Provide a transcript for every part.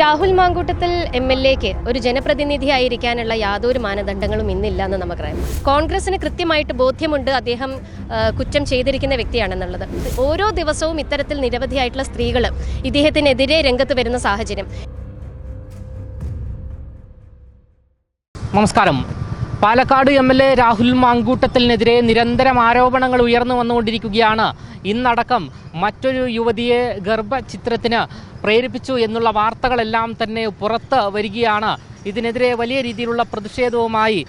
Rahul Mamkootathil M L എക്ക് ഒരു ജനപ്രതിനിധിയായിരിക്കാനുള്ള യാതൊരു മാനദണ്ഡങ്ങളും ഇന്നില്ല എന്ന് നമുക്കറിയാം. കോൺഗ്രസിന് കൃത്യമായിട്ട് ബോധ്യമുണ്ട് അദ്ദേഹം കുറ്റം ചെയ്തിരിക്കുന്ന വ്യക്തിയാണെന്നുള്ളത്. ഓരോ ദിവസവും ഇത്തരത്തിൽ നിരവധിയായിട്ടുള്ള സ്ത്രീകൾ ഇദ്ദേഹത്തിനെതിരെ രംഗത്ത് വരുന്ന സാഹചര്യം. നമസ്കാരം. Palakkad M L A Rahul മാങ്കൂട്ടത്തിനെതിരെ നിരന്തരം ആരോപണങ്ങൾ ഉയർന്നു വന്നുകൊണ്ടിരിക്കുകയാണ്. ഇന്നടക്കം മറ്റൊരു യുവതിയെ ഗർഭചിത്രത്തിന് പ്രേരിപ്പിച്ചു എന്നുള്ള വാർത്തകളെല്ലാം തന്നെ പുറത്ത് വരികയാണ്. ഇതിനെതിരെ വലിയ രീതിയിലുള്ള പ്രതിഷേധവുമായി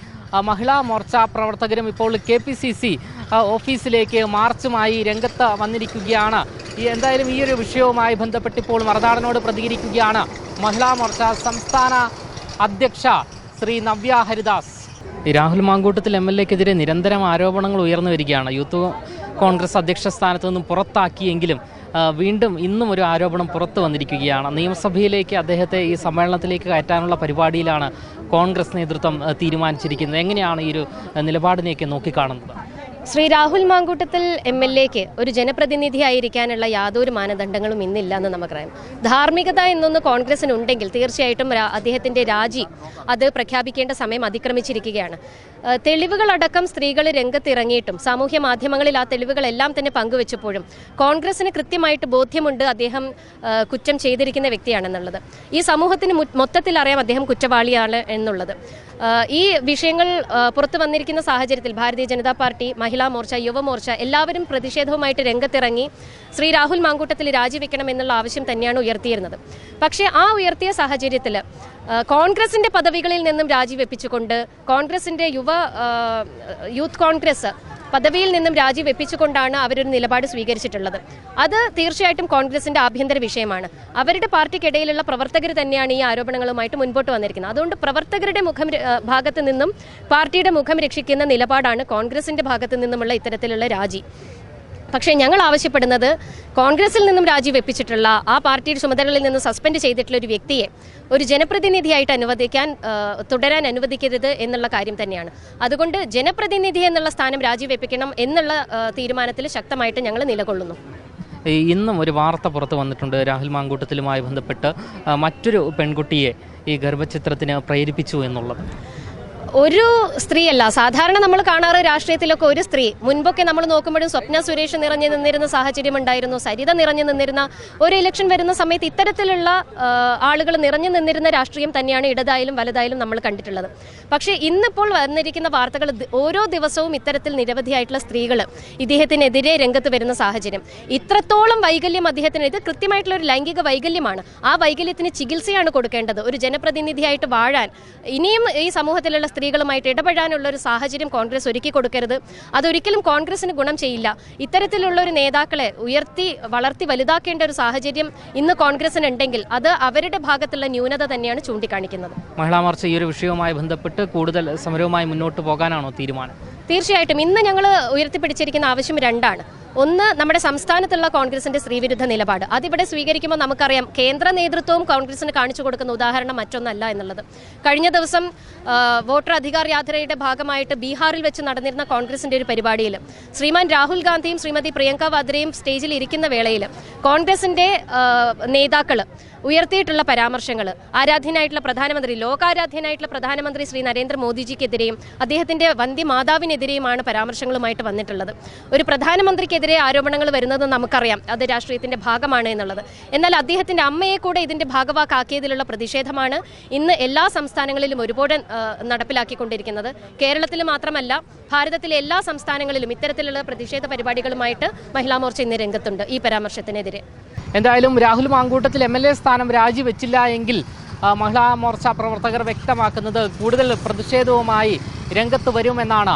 മഹിളാ മോർച്ച പ്രവർത്തകരും ഇപ്പോൾ കെ പി സി സി ഓഫീസിലേക്ക് മാർച്ചുമായി രംഗത്ത് വന്നിരിക്കുകയാണ്. എന്തായാലും ഈ ഒരു വിഷയവുമായി ബന്ധപ്പെട്ട് ഇപ്പോൾ മറുനാടനോട് പ്രതികരിക്കുകയാണ് മഹിളാ മോർച്ച സംസ്ഥാന അധ്യക്ഷ ശ്രീ നവ്യ ഹരിദാസ്. രാഹുൽ മാങ്കൂട്ടത്തിൽ എം എൽ എക്കെതിരെ നിരന്തരം ആരോപണങ്ങൾ ഉയർന്നു വരികയാണ്. യൂത്ത് കോൺഗ്രസ് അധ്യക്ഷ സ്ഥാനത്ത് നിന്നും പുറത്താക്കിയെങ്കിലും വീണ്ടും ഇന്നും ഒരു ആരോപണം പുറത്തു വന്നിരിക്കുകയാണ്. നിയമസഭയിലേക്ക് അദ്ദേഹത്തെ ഈ സമ്മേളനത്തിലേക്ക് കയറ്റാനുള്ള പരിപാടിയിലാണ് കോൺഗ്രസ് നേതൃത്വം തീരുമാനിച്ചിരിക്കുന്നത്. എങ്ങനെയാണ് ഈ ഒരു നിലപാടിനെയൊക്കെ നോക്കിക്കാണുന്നത്? ശ്രീ രാഹുൽ മാങ്കൂട്ടത്തിൽ എം എൽ എക്ക് ഒരു ജനപ്രതിനിധിയായിരിക്കാനുള്ള യാതൊരു മാനദണ്ഡങ്ങളും ഇന്നില്ല എന്ന് നമുക്കറിയാം ധാർമ്മികത എന്നൊന്ന് കോൺഗ്രസിന് ഉണ്ടെങ്കിൽ തീർച്ചയായിട്ടും അദ്ദേഹത്തിന്റെ രാജി അത് പ്രഖ്യാപിക്കേണ്ട സമയം അതിക്രമിച്ചിരിക്കുകയാണ്. തെളിവുകളടക്കം സ്ത്രീകൾ രംഗത്തിറങ്ങിയിട്ടും സാമൂഹ്യ മാധ്യമങ്ങളിൽ ആ തെളിവുകളെല്ലാം തന്നെ പങ്കുവെച്ചപ്പോഴും കോൺഗ്രസിന് കൃത്യമായിട്ട് ബോധ്യമുണ്ട് അദ്ദേഹം കുറ്റം ചെയ്തിരിക്കുന്ന വ്യക്തിയാണെന്നുള്ളത്. ഈ സമൂഹത്തിന് മൊത്തത്തിൽ അറിയാം അദ്ദേഹം കുറ്റവാളിയാണ് എന്നുള്ളത്. ഈ വിഷയങ്ങൾ പുറത്തു വന്നിരിക്കുന്ന സാഹചര്യത്തിൽ ഭാരതീയ ജനതാ പാർട്ടി മഹിളാ മോർച്ച യുവമോർച്ച എല്ലാവരും പ്രതിഷേധവുമായിട്ട് രംഗത്തിറങ്ങി ശ്രീ രാഹുൽ മാങ്കൂട്ടത്തിൽ രാജിവെക്കണം എന്നുള്ള ആവശ്യം തന്നെയാണ് ഉയർത്തിയിരുന്നത്. പക്ഷേ ആ ഉയർത്തിയ സാഹചര്യത്തിൽ കോൺഗ്രസിന്റെ പദവികളിൽ നിന്നും രാജിവെപ്പിച്ചുകൊണ്ട് കോൺഗ്രസിന്റെ യുവ യൂത്ത് കോൺഗ്രസ് പദവിയിൽ നിന്നും രാജിവെപ്പിച്ചുകൊണ്ടാണ് അവരൊരു നിലപാട് സ്വീകരിച്ചിട്ടുള്ളത്. അത് തീർച്ചയായിട്ടും കോൺഗ്രസിന്റെ ആഭ്യന്തര വിഷയമാണ്. അവരുടെ പാർട്ടിക്കിടയിലുള്ള പ്രവർത്തകർ തന്നെയാണ് ഈ ആരോപണങ്ങളുമായിട്ട് മുൻപോട്ട് വന്നിരിക്കുന്നത്. അതുകൊണ്ട് പ്രവർത്തകരുടെ മുഖം ഭാഗത്ത് നിന്നും പാർട്ടിയുടെ മുഖം രക്ഷിക്കുന്ന നിലപാടാണ് കോൺഗ്രസിന്റെ ഭാഗത്ത് നിന്നുമുള്ള ഇത്തരത്തിലുള്ള രാജി. പക്ഷേ ഞങ്ങൾ ആവശ്യപ്പെടുന്നത് കോൺഗ്രസിൽ നിന്നും രാജിവെപ്പിച്ചിട്ടുള്ള ആ പാർട്ടിയുടെ ചുമതലകളിൽ നിന്നും സസ്പെൻഡ് ചെയ്തിട്ടുള്ള ഒരു വ്യക്തിയെ ഒരു ജനപ്രതിനിധിയായിട്ട് അനുവദിക്കാൻ തുടരാൻ അനുവദിക്കരുത് എന്നുള്ള കാര്യം തന്നെയാണ്. അതുകൊണ്ട് ജനപ്രതിനിധി എന്നുള്ള സ്ഥാനം രാജിവെപ്പിക്കണം എന്നുള്ള തീരുമാനത്തിൽ ശക്തമായിട്ട് ഞങ്ങൾ നിലകൊള്ളുന്നു. ഇന്നും ഒരു വാർത്ത പുറത്തു വന്നിട്ടുണ്ട്. രാഹുൽ മാങ്കൂട്ടത്തിലുമായി ബന്ധപ്പെട്ട് മറ്റൊരു പെൺകുട്ടിയെ ഈ ഗർഭചിത്രത്തിന് പ്രേരിപ്പിച്ചു എന്നുള്ളത്. ഒരു സ്ത്രീ അല്ല സാധാരണ നമ്മൾ കാണാറ് രാഷ്ട്രീയത്തിലൊക്കെ ഒരു സ്ത്രീ. മുൻപൊക്കെ നമ്മൾ നോക്കുമ്പോഴും സ്വപ്ന സുരേഷ് നിറഞ്ഞു നിന്നിരുന്ന സാഹചര്യം ഉണ്ടായിരുന്നു. സരിത നിറഞ്ഞു നിന്നിരുന്ന ഒരു ഇലക്ഷൻ വരുന്ന സമയത്ത് ഇത്തരത്തിലുള്ള ആളുകൾ നിറഞ്ഞു നിന്നിരുന്ന രാഷ്ട്രീയം തന്നെയാണ് ഇടതായാലും വലുതായാലും നമ്മൾ കണ്ടിട്ടുള്ളത്. പക്ഷേ ഇന്നിപ്പോൾ വന്നിരിക്കുന്ന വാർത്തകൾ ഓരോ ദിവസവും ഇത്തരത്തിൽ നിരവധിയായിട്ടുള്ള സ്ത്രീകൾ ഇദ്ദേഹത്തിനെതിരെ രംഗത്ത് വരുന്ന സാഹചര്യം. ഇത്രത്തോളം വൈകല്യം അദ്ദേഹത്തിന് ഇത് കൃത്യമായിട്ടുള്ള ഒരു ലൈംഗിക വൈകല്യമാണ്. ആ വൈകല്യത്തിന് ചികിത്സയാണ് കൊടുക്കേണ്ടത്. ഒരു ജനപ്രതിനിധിയായിട്ട് വാഴാൻ. ഇനിയും ഈ സമൂഹത്തിലുള്ള സ്ത്രീകളുമായിട്ട് ഇടപെടാനുള്ള ഒരു സാഹചര്യം കോൺഗ്രസ് ഒരുക്കി കൊടുക്കരുത്. അതൊരിക്കലും കോൺഗ്രസിന് ഗുണം ചെയ്യില്ല. ഇത്തരത്തിലുള്ള ഒരു നേതാക്കളെ ഉയർത്തി വളർത്തി വലുതാക്കേണ്ട ഒരു സാഹചര്യം ഇന്ന് കോൺഗ്രസിന് ഉണ്ടെങ്കിൽ അത് അവരുടെ ഭാഗത്തുള്ള ന്യൂനത തന്നെയാണ് ചൂണ്ടിക്കാണിക്കുന്നത്. മഹിളാ മോർച്ച ഈ ഒരു വിഷയവുമായി ബന്ധപ്പെട്ട് കൂടുതൽ സമരവുമായി മുന്നോട്ട് പോകാനാണോ തീരുമാനം? തീർച്ചയായിട്ടും. ഇന്ന് ഞങ്ങൾ ഉയർത്തിപ്പിടിച്ചിരിക്കുന്ന ആവശ്യം രണ്ടാണ്. ഒന്ന് നമ്മുടെ സംസ്ഥാനത്തുള്ള കോൺഗ്രസിന്റെ സ്ത്രീവിരുദ്ധ നിലപാട്. അതിവിടെ സ്വീകരിക്കുമ്പോൾ നമുക്കറിയാം കേന്ദ്ര നേതൃത്വവും കോൺഗ്രസിന് കാണിച്ചു കൊടുക്കുന്ന ഉദാഹരണം മറ്റൊന്നല്ല എന്നുള്ളത്. കഴിഞ്ഞ ദിവസം വോട്ടർ അധികാർ യാത്രയുടെ ഭാഗമായിട്ട് ബീഹാറിൽ വെച്ച് നടന്നിരുന്ന കോൺഗ്രസിന്റെ ഒരു പരിപാടിയിൽ ശ്രീമാൻ രാഹുൽ ഗാന്ധിയും ശ്രീമതി പ്രിയങ്ക വാദ്രയും സ്റ്റേജിൽ ഇരിക്കുന്ന വേളയിൽ കോൺഗ്രസിന്റെ നേതാക്കൾ ഉയർത്തിയിട്ടുള്ള പരാമർശങ്ങൾ ആരാധ്യനായിട്ടുള്ള പ്രധാനമന്ത്രി ലോകാരാധ്യനായിട്ടുള്ള പ്രധാനമന്ത്രി ശ്രീ നരേന്ദ്രമോദിജിക്കെതിരെയും അദ്ദേഹത്തിന്റെ വന്ധ്യ മാതാവിനെതിരെയുമാണ് പരാമർശങ്ങളുമായിട്ട് വന്നിട്ടുള്ളത്. ഒരു പ്രധാനമന്ത്രിക്കെതിരെ ആരോപണങ്ങൾ വരുന്നത് നമുക്കറിയാം. അത് രാഷ്ട്രീയത്തിന്റെ ഭാഗമാണ് എന്നുള്ളത്. എന്നാൽ അദ്ദേഹത്തിന്റെ അമ്മയെ കൂടെ ഇതിന്റെ ഭാഗവാക്കാക്കിയതിലുള്ള പ്രതിഷേധമാണ് ഇന്ന് എല്ലാ സംസ്ഥാനങ്ങളിലും ഒരുപോലെ നടപ്പിലാക്കിക്കൊണ്ടിരിക്കുന്നത്. കേരളത്തിൽ മാത്രമല്ല ഭാരതത്തിലെ എല്ലാ സംസ്ഥാനങ്ങളിലും ഇത്തരത്തിലുള്ള പ്രതിഷേധ പരിപാടികളുമായിട്ട് മഹിളാ മോർച്ച ഇന്ന് രംഗത്തുണ്ട് ഈ പരാമർശത്തിനെതിരെ. എന്തായാലും Rahul Mankoottathil M L A സ്ഥാനം രാജിവെച്ചില്ല എങ്കിൽ മഹിളാ മോർച്ച പ്രവർത്തകർ വ്യക്തമാക്കുന്നത് കൂടുതൽ പ്രതിഷേധവുമായി രംഗത്ത് വരുമെന്നാണ്